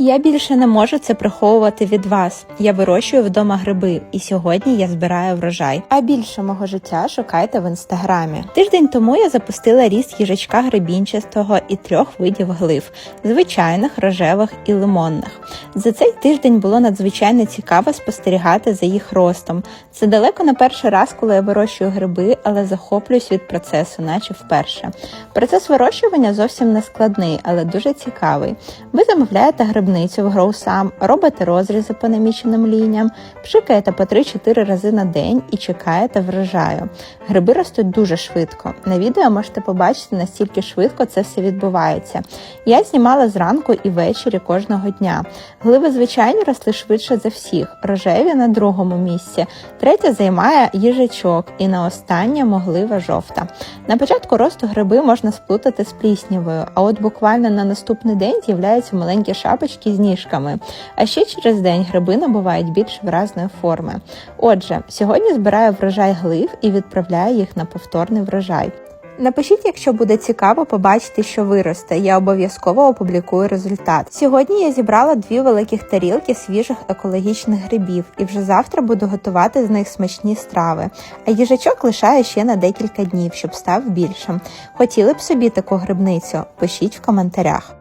Я більше не можу це приховувати від вас. Я вирощую вдома гриби, і сьогодні я збираю врожай. А більше мого життя шукайте в інстаграмі. Тиждень тому я запустила ріст їжачка грибінчастого і трьох видів глив звичайних, рожевих і лимонних. За цей тиждень було надзвичайно цікаво спостерігати за їх ростом. Це далеко не перший раз, коли я вирощую гриби, але захоплююсь від процесу, наче вперше. Процес вирощування зовсім не складний, але дуже цікавий. Ви замовляєте грибницю в Гроусам, робите розрізи по наміченим лініям, пшикаєте по 3-4 рази на день і чекаєте врожаю. Гриби ростуть дуже швидко. На відео можете побачити, настільки швидко це все відбувається. Я знімала зранку і ввечері кожного дня. Гливи звичайні росли швидше за всіх, рожеві на другому місці, третя займає їжачок і на останнє моглива жовта. На початку росту гриби можна сплутати з пліснявою, а от буквально на наступний день з'являються маленькі шапочки з ніжками. А ще через день гриби набувають більш виразної форми. Отже, сьогодні збираю врожай глив і відправляю їх на повторний врожай. Напишіть, якщо буде цікаво побачити, що виросте. Я обов'язково опублікую результат. Сьогодні я зібрала дві великих тарілки свіжих екологічних грибів, і вже завтра буду готувати з них смачні страви. А їжачок лишаю ще на декілька днів, щоб став більшим. Хотіли б собі таку грибницю? Пишіть в коментарях.